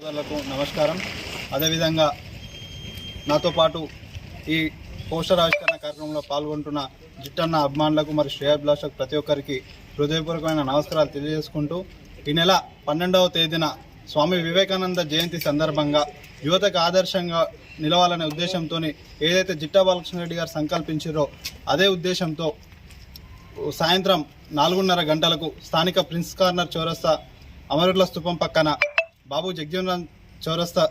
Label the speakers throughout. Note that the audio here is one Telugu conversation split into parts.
Speaker 1: సోదరులకు నమస్కారం. అదేవిధంగా నాతో పాటు ఈ పోస్టర్ ఆవిష్కరణ కార్యక్రమంలో పాల్గొంటున్న జిట్టన్న అభిమానులకు మరియు శ్రేయాభిలాషకు ప్రతి ఒక్కరికి హృదయపూర్వకమైన నమస్కారాలు తెలియజేసుకుంటూ ఈ నెల పన్నెండవ తేదీన స్వామి వివేకానంద జయంతి సందర్భంగా యువతకు ఆదర్శంగా నిలవాలనే ఉద్దేశంతో ఏదైతే జిట్టా బాలకృష్ణ రెడ్డి గారు సంకల్పించారో అదే ఉద్దేశంతో సాయంత్రం నాలుగున్నర గంటలకు స్థానిక ప్రిన్స్ కార్నర్ చౌరస్తా అమరుల స్థూపం పక్కన బాబు జగ్జీవన్ చౌరస్తా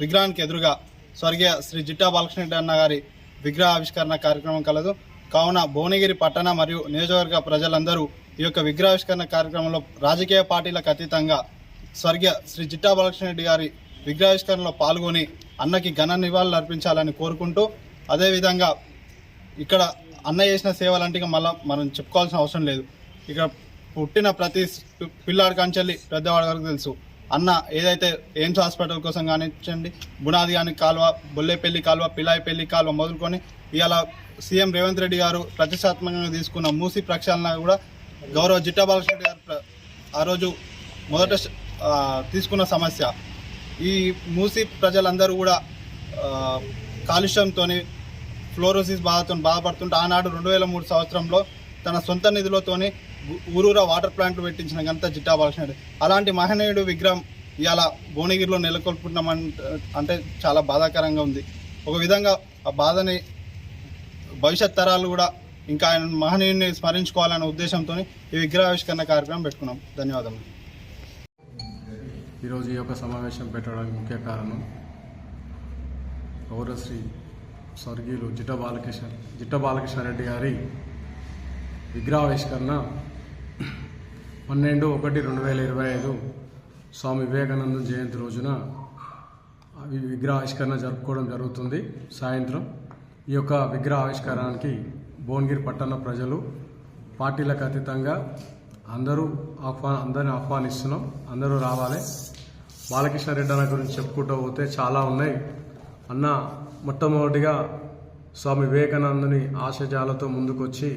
Speaker 1: విగ్రహానికి ఎదురుగా స్వర్గీయ శ్రీ జిట్టా బాలకృష్ణ అన్న గారి విగ్రహ ఆవిష్కరణ కార్యక్రమం కలదు. కావున భువనగిరి పట్టణ మరియు నియోజకవర్గ ప్రజలందరూ ఈ యొక్క విగ్రహావిష్కరణ కార్యక్రమంలో రాజకీయ పార్టీలకు అతీతంగా స్వర్గీయ శ్రీ జిట్టా బాలకృష్ణ రెడ్డి గారి విగ్రహావిష్కరణలో పాల్గొని అన్నకి ఘన నివాళులు అర్పించాలని కోరుకుంటూ అదేవిధంగా ఇక్కడ అన్న చేసిన సేవలంటే మళ్ళీ మనం చెప్పుకోవాల్సిన అవసరం లేదు. ఇక్కడ పుట్టిన ప్రతి పిల్లాడి కంచెల్లి పెద్దవాడి వరకు తెలుసు. అన్న ఏదైతే ఎయిమ్స్ హాస్పిటల్ కోసం కానిచ్చండి బునాది కానీ కాలువ బొల్లేపల్లి కాలువ పిలాయిపల్లి కాలువ మొదలుకొని ఇవాళ సీఎం రేవంత్ రెడ్డి గారు ప్రతిష్టాత్మకంగా తీసుకున్న మూసి ప్రక్షాళన కూడా గౌరవ జిట్టా బాలకృష్ణ గారు ఆ రోజు మొదట తీసుకున్న సమస్య. ఈ మూసి ప్రజలందరూ కూడా కాలుష్యంతో కాలుష్యంతోని ఫ్లోరోసిస్ బాధతో బాధపడుతుంటే ఆనాడు రెండు వేల మూడు సంవత్సరంలో తన సొంత నిధులతోని ఊరూరా వాటర్ ప్లాంట్లు పెట్టించిన గంత జిట్టా బాలకృష్ణ అలాంటి మహనీయుడు విగ్రహం ఇవాళ భువనగిరిలో నెలకొల్పుతున్నామంటే అంటే చాలా బాధాకరంగా ఉంది. ఒక విధంగా ఆ బాధని భవిష్యత్ తరాలు కూడా ఇంకా ఆయన మహనీయుడిని స్మరించుకోవాలనే ఉద్దేశంతో ఈ విగ్రహావిష్కరణ కార్యక్రమం పెట్టుకున్నాం. ధన్యవాదములు.
Speaker 2: ఈరోజు ఈ యొక్క సమావేశం పెట్టడానికి ముఖ్య కారణం గౌరవశ్రీ స్వర్గీయులు జిట్ట బాలకృష్ణ జిట్ట బాలకృష్ణారెడ్డి గారి విగ్రహావిష్కరణ పన్నెండు ఒకటి రెండు వేల ఇరవై ఐదు స్వామి వివేకానంద జయంతి రోజున ఈ విగ్రహావిష్కరణ జరుపుకోవడం జరుగుతుంది. సాయంత్రం ఈ యొక్క విగ్రహ ఆవిష్కారానికి భువనగిరి పట్టణ ప్రజలు పార్టీలకు అతీతంగా అందరూ ఆహ్వా అందరిని ఆహ్వానిస్తున్నాం. అందరూ రావాలి. బాలకృష్ణారెడ్డి అన్న గురించి చెప్పుకుంటూ పోతే చాలా ఉన్నాయి. అన్న మొట్టమొదటిగా స్వామి వివేకానందుని ఆశజాలతో ముందుకొచ్చి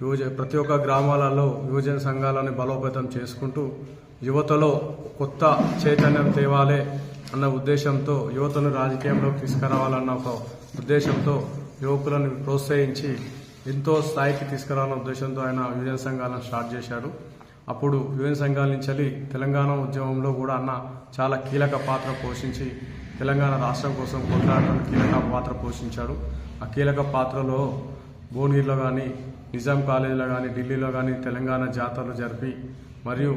Speaker 2: యువజ ప్రతి ఒక్క గ్రామాలలో యువజన సంఘాలను బలోపేతం చేసుకుంటూ యువతలో కొత్త చైతన్యం తేవాలి అన్న ఉద్దేశంతో యువతను రాజకీయంలోకి తీసుకురావాలన్న ఒక ఉద్దేశంతో యువకులను ప్రోత్సహించి ఎంతో స్థాయికి తీసుకురావాలన్న ఉద్దేశంతో ఆయన యువజన సంఘాలను స్టార్ట్ చేశాడు. అప్పుడు యువజన సంఘాల నుంచి వెళ్ళి తెలంగాణ ఉద్యమంలో కూడా అన్న చాలా కీలక పాత్ర పోషించి తెలంగాణ రాష్ట్రం కోసం కొట్లాడటం కీలక పాత్ర పోషించాడు. ఆ కీలక పాత్రలో భువనగిరిలో కానీ నిజాం కాలేజీలో కానీ ఢిల్లీలో కానీ తెలంగాణ జాతరలు జరిపి మరియు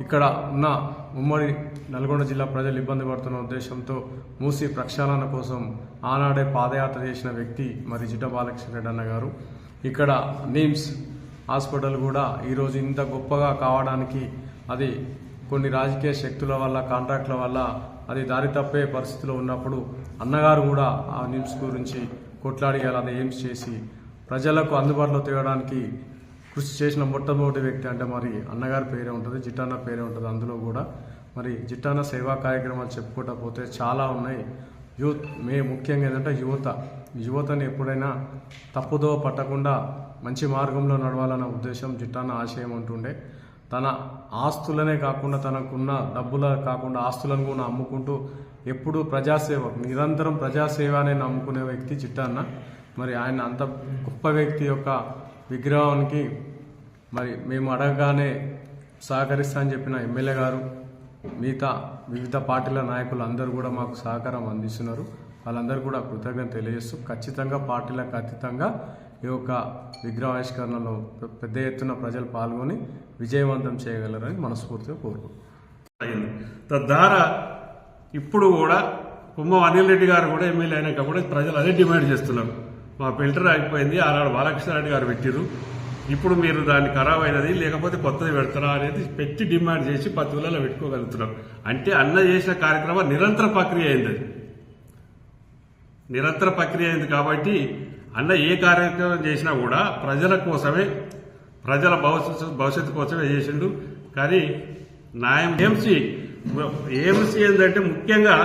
Speaker 2: ఇక్కడ ఉన్న ఉమ్మడి నల్గొండ జిల్లా ప్రజలు ఇబ్బంది పడుతున్న ఉద్దేశంతో మూసి ప్రక్షాళన కోసం ఆనాడే పాదయాత్ర చేసిన వ్యక్తి మరి జిడ్డ బాలకృష్ణ రెడ్డి అన్న గారు. ఇక్కడ నిమ్స్ హాస్పిటల్ కూడా ఈరోజు ఇంత గొప్పగా కావడానికి అది కొన్ని రాజకీయ శక్తుల వల్ల కాంట్రాక్ట్ల వల్ల అది దారి తప్పే పరిస్థితిలో ఉన్నప్పుడు అన్నగారు కూడా ఆ నిమ్స్ గురించి కొట్లాడి అది ఎయిమ్స్ చేసి ప్రజలకు అందుబాటులో తేవడానికి కృషి చేసిన మొట్టమొదటి వ్యక్తి అంటే మరి అన్నగారి పేరే ఉంటుంది జిట్టాన్న పేరే ఉంటుంది. అందులో కూడా మరి జిట్టాన్న సేవా కార్యక్రమాలు చెప్పుకుంటా పోతే చాలా ఉన్నాయి. యూత్ మే ముఖ్యంగా ఏంటంటే యువత. యువతని ఎప్పుడైనా తప్పుదో పట్టకుండా మంచి మార్గంలో నడవాలన్న ఉద్దేశం జిట్టాన్న ఆశయం అంటుండే. తన ఆస్తులనే కాకుండా తనకున్న డబ్బుల కాకుండా ఆస్తులను కూడా అమ్ముకుంటూ ఎప్పుడూ ప్రజాసేవ నిరంతరం ప్రజాసేవ అనే నమ్ముకునే వ్యక్తి చిట్టన్న మరి ఆయన అంత గొప్ప వ్యక్తి యొక్క విగ్రహానికి మరి మేము అడగగానే సహకరిస్తా అని చెప్పిన ఎమ్మెల్యే గారు మిగతా వివిధ పార్టీల నాయకులు అందరూ కూడా మాకు సహకారం అందిస్తున్నారు. వాళ్ళందరూ కూడా కృతజ్ఞత తెలియజేస్తూ ఖచ్చితంగా పార్టీలకు అతీతంగా ఈ యొక్క విగ్రహావిష్కరణలో పెద్ద ఎత్తున ప్రజలు పాల్గొని విజయవంతం చేయగలరని మనస్ఫూర్తిగా కోరుకుంటున్నాను
Speaker 3: అయింది తద్వారా ఇప్పుడు కూడా కుమ్మం అనిల్ రెడ్డి గారు కూడా ఎమ్మెల్యే అయినాక కూడా ప్రజలు అదే డిమాండ్ చేస్తున్నారు. మా ఫిల్టర్ అయిపోయింది ఆనాడు బాలకృష్ణారెడ్డి గారు పెట్టిరు ఇప్పుడు మీరు దాన్ని ఖరాబ్ అయినది లేకపోతే కొత్తది పెడతారా అనేది పెట్టి డిమాండ్ చేసి పది వేలలో పెట్టుకోగలుగుతున్నాం. అంటే అన్న చేసిన కార్యక్రమం నిరంతర ప్రక్రియ అయింది. అది నిరంతర ప్రక్రియ అయింది కాబట్టి అన్న ఏ కార్యక్రమం చేసినా కూడా ప్రజల కోసమే ప్రజల భవిష్యత్తు భవిష్యత్తు కోసమే చేసిండు. కానీ న్యాయం ఏఎంసీ ఏఎంసీ ఏంటంటే ముఖ్యంగా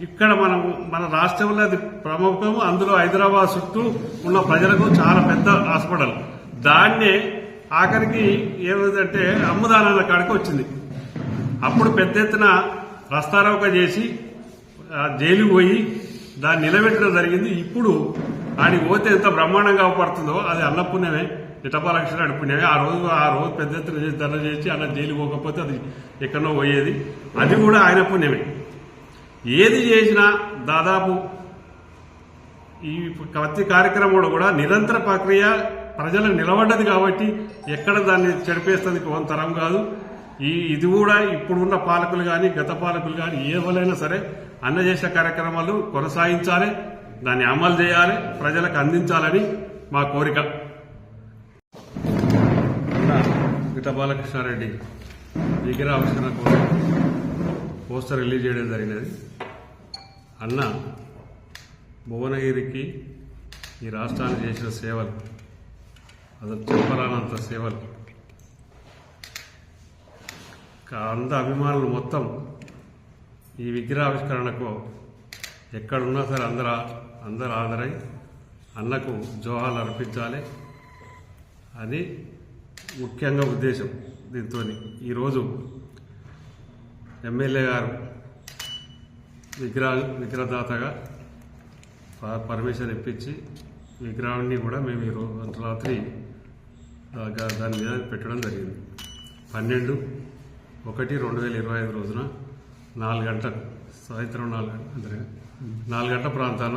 Speaker 3: ఇక్కడ మనం మన రాష్ట్రంలో అది ప్రముఖం అందులో హైదరాబాద్ చుట్టూ ఉన్న ప్రజలకు చాలా పెద్ద హాస్పిటల్. దాన్నే ఆఖరికి ఏమైందంటే అమ్ముదానాల కాడికి వచ్చింది. అప్పుడు పెద్ద ఎత్తున రస్తారోక చేసి జైలుకు పోయి దాన్ని నిలబెట్టడం జరిగింది. ఇప్పుడు ఆడికి పోతే ఎంత బ్రహ్మాండంగా పడుతుందో అది అన్నపుణ్యమే ఇటపాలక్షణ పుణ్యమే ఆ రోజు ఆ రోజు పెద్ద ఎత్తున చేసి ధర చేసి అలా జైలుకి పోకపోతే అది ఎక్కడో పోయేది. అది కూడా ఆయన పుణ్యమే. ఏది చేసినా దాదాపు ఈ ప్రతి కార్యక్రమంలో కూడా నిరంతర ప్రక్రియ ప్రజలకు నిలబడ్డది కాబట్టి ఎక్కడ దాన్ని చెడిపేస్తుంది తరం కాదు. ఈ ఇది కూడా ఇప్పుడున్న పాలకులు కానీ గత పాలకులు కానీ ఎవరైనా సరే అన్న కార్యక్రమాలు కొనసాగించాలి దాన్ని అమలు చేయాలి ప్రజలకు అందించాలని మా కోరిక. గీత బాలకృష్ణారెడ్డి విగ్రహావిష్కరణ కోసం పోస్టర్ రిలీజ్ చేయడం జరిగినది. అన్న భువనగిరికి ఈ రాష్ట్రానికి చేసిన సేవలు అసలు చెప్పరానంత సేవలు. అంద అభిమానులు మొత్తం ఈ విగ్రహావిష్కరణకు ఎక్కడున్నా సరే అందరూ అందరు హాజరై అన్నకు జోహాలు అర్పించాలి. అని ముఖ్యంగా ఉద్దేశం దీంతో ఈరోజు ఎమ్మెల్యే గారు విగ్రహ విగ్రహదాతగా ప- పర్మిషన్ ఇప్పించి విగ్రహాన్ని కూడా మేము ఈ రోజు రాత్రి దాని మీద పెట్టడం జరిగింది. పన్నెండు ఒకటి రెండు వేల ఇరవై ఐదు రోజున నాలుగు గంటల సాయంత్రం నాలుగు గంటల నాలుగు గంటల ప్రాంతాన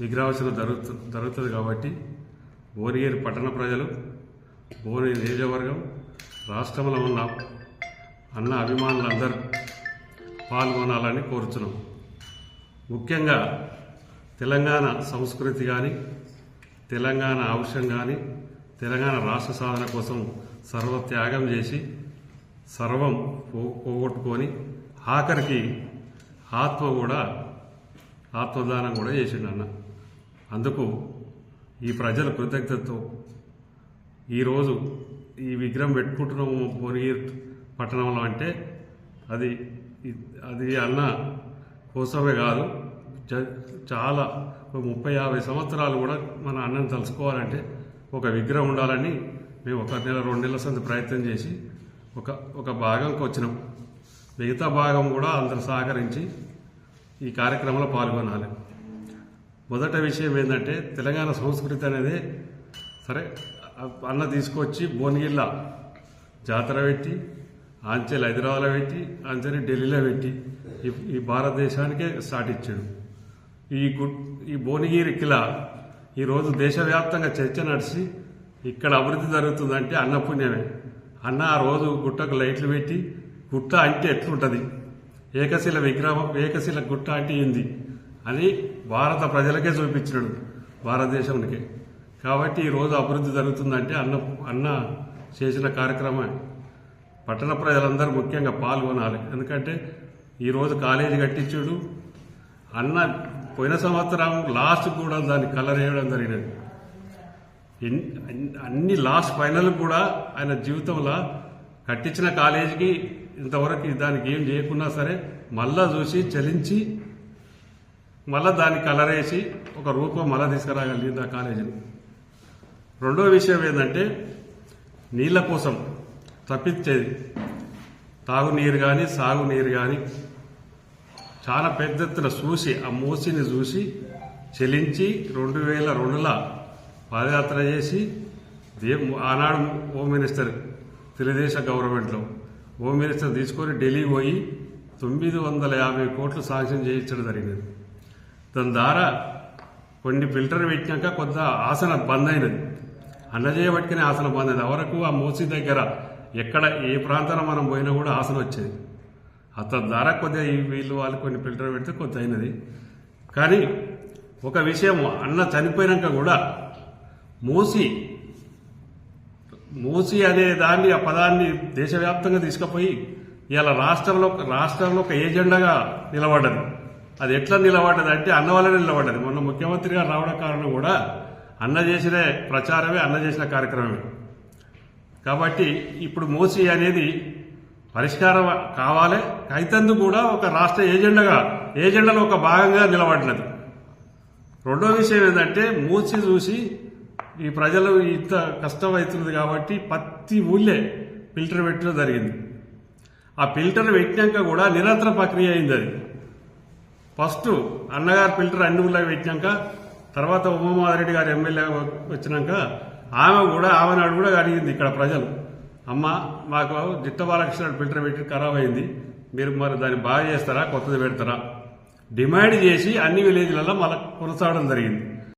Speaker 3: విగ్రహావసరం జరుగుతు జరుగుతుంది కాబట్టి భువనగిరి పట్టణ ప్రజలు భువనగిరి నియోజకవర్గం రాష్ట్రంలో ఉన్న అన్న అభిమానులందరూ పాల్గొనాలని కోరుతున్నాం ముఖ్యంగా తెలంగాణ సంస్కృతి కానీ తెలంగాణ అంశం కానీ తెలంగాణ రాష్ట్ర సాధన కోసం సర్వ త్యాగం చేసి సర్వం పోగొట్టుకొని ఆఖరికి ఆత్మ కూడా ఆత్మదానం కూడా చేసిండు అన్న. అందుకు ఈ ప్రజల కృతజ్ఞతతో ఈరోజు ఈ విగ్రహం పెట్టుకుంటున్నాము భువనగిరి పట్టణంలో అంటే అది అది అన్న కోసమే కాదు. జ- చాలా ఒక ముప్పై యాభై సంవత్సరాలు కూడా మన అన్నని తలుసుకోవాలంటే ఒక విగ్రహం ఉండాలని మేము ఒక నెల రెండు నెలల సంది ప్రయత్నం చేసి ఒక ఒక భాగంకి వచ్చినాం. మిగతా భాగం కూడా అందరు సహకరించి ఈ కార్యక్రమంలో పాల్గొనాలి. మొదట విషయం ఏంటంటే తెలంగాణ సంస్కృతి అనేది సరే అన్న తీసుకొచ్చి భువనగిరిలో జాతర పెట్టి ఆంచెలు హైదరాబాద్లో పెట్టి ఆంచెలు ఢిల్లీలో పెట్టి ఈ ఈ భారతదేశానికే స్టార్ట్ ఇచ్చాడు. ఈ గు ఈ భువనగిరి కిలా ఈరోజు దేశవ్యాప్తంగా చర్చ నడిచి ఇక్కడ అభివృద్ధి జరుగుతుందంటే అన్నపుణ్యమే. అన్న ఆ రోజు గుట్టకు లైట్లు పెట్టి గుట్ట అంటే ఎట్లుంటుంది? ఏకశిల విగ్రహం ఏకశిల గుట్ట అంటే ఏంది? అని భారత ప్రజలకే చూపించినాడు భారతదేశానికి కాబట్టి ఈ రోజు అభివృద్ధి జరుగుతుందంటే అన్న అన్న చేసిన కార్యక్రమం పట్టణ ప్రజలందరూ ముఖ్యంగా పాల్గొనాలి. ఎందుకంటే ఈరోజు కాలేజీ కట్టించుడు అన్న పోయిన సంవత్సరం లాస్ట్ కూడా దాన్ని కలర్ వేయడం జరిగినది. అన్ని లాస్ట్ ఫైనల్ కూడా ఆయన జీవితంలో కట్టించిన కాలేజీకి ఇంతవరకు దానికి ఏం చేయకున్నా సరే మళ్ళా చూసి చలించి మళ్ళా దాన్ని కలర్ వేసి ఒక రూపం మళ్ళా తీసుకురాగలిగింది ఆ కాలేజీని. రెండో విషయం ఏంటంటే నీళ్ళ కోసం తప్పించేది. తాగునీరు కానీ సాగునీరు కానీ చాలా పెద్ద ఎత్తున చూసి ఆ మూసిని చూసి చెలించి రెండు వేల రెండులో పాదయాత్ర చేసి దే ఆనాడు హోమ్ మినిస్టర్ తెలుగుదేశం గవర్నమెంట్లో హోమ్ మినిస్టర్ తీసుకొని ఢిల్లీ పోయి తొమ్మిది వందల యాభై కోట్లు సాంక్షన్ చేయించడం జరిగినది దాని ద్వారా కొన్ని ఫిల్టర్ పెట్టినాక కొంత ఆసన బంద్ అయినది. అన్న పట్టుకునే ఆసన బంద్ అయింది వరకు ఆ మూసి దగ్గర ఎక్కడ ఏ ప్రాంతాన మనం పోయినా కూడా ఆసన వచ్చేది. అతని ద్వారా కొద్దిగా ఈ వీళ్ళు వాళ్ళు కొన్ని ఫిల్టర్ పెడితే కొంత అయినది. కానీ ఒక విషయం అన్న చనిపోయినాక కూడా మూసి మూసి అనే దాన్ని ఆ పదాన్ని దేశవ్యాప్తంగా తీసుకుపోయి ఇలా రాష్ట్రంలో రాష్ట్రంలో ఒక ఏజెండాగా నిలబడ్డది. అది ఎట్లా నిలబడ్డది అంటే అన్న వల్లనే నిలబడ్డది. మొన్న ముఖ్యమంత్రి గారు రావడం కారణం కూడా అన్న చేసిన ప్రచారమే అన్న చేసిన కార్యక్రమమే. కాబట్టి ఇప్పుడు మోసీ అనేది పరిష్కారం కావాలి. కైతందు కూడా ఒక రాష్ట్ర ఏజెండాగా ఏజెండాలో ఒక భాగంగా నిలబడినది రెండో విషయం ఏంటంటే మూసి చూసి ఈ ప్రజలు ఇంత కష్టం అవుతుంది కాబట్టి ప్రతి ఊళ్ళే ఫిల్టర్ పెట్టడం జరిగింది. ఆ ఫిల్టర్ పెట్టినాక కూడా నిరంతర ప్రక్రియ అయింది అది. ఫస్ట్ అన్నగారు ఫిల్టర్ అన్ని ఊళ్ళకి పెట్టినాక తర్వాత ఉమామాధరెడ్డి గారు ఎమ్మెల్యే వచ్చినాక ఆమె కూడా ఆమె నాడు కూడా అడిగింది ఇక్కడ ప్రజలు. అమ్మ మాకు జిట్ట బాలకృష్ణ ఫిల్టర్ పెట్టి ఖరాబ్ అయింది. మీరు మరి దాన్ని బాగా చేస్తారా? కొత్తది పెడతారా? డిమాండ్ చేసి అన్ని విలేజ్లలో మళ్ళీ కొనసాగడం జరిగింది.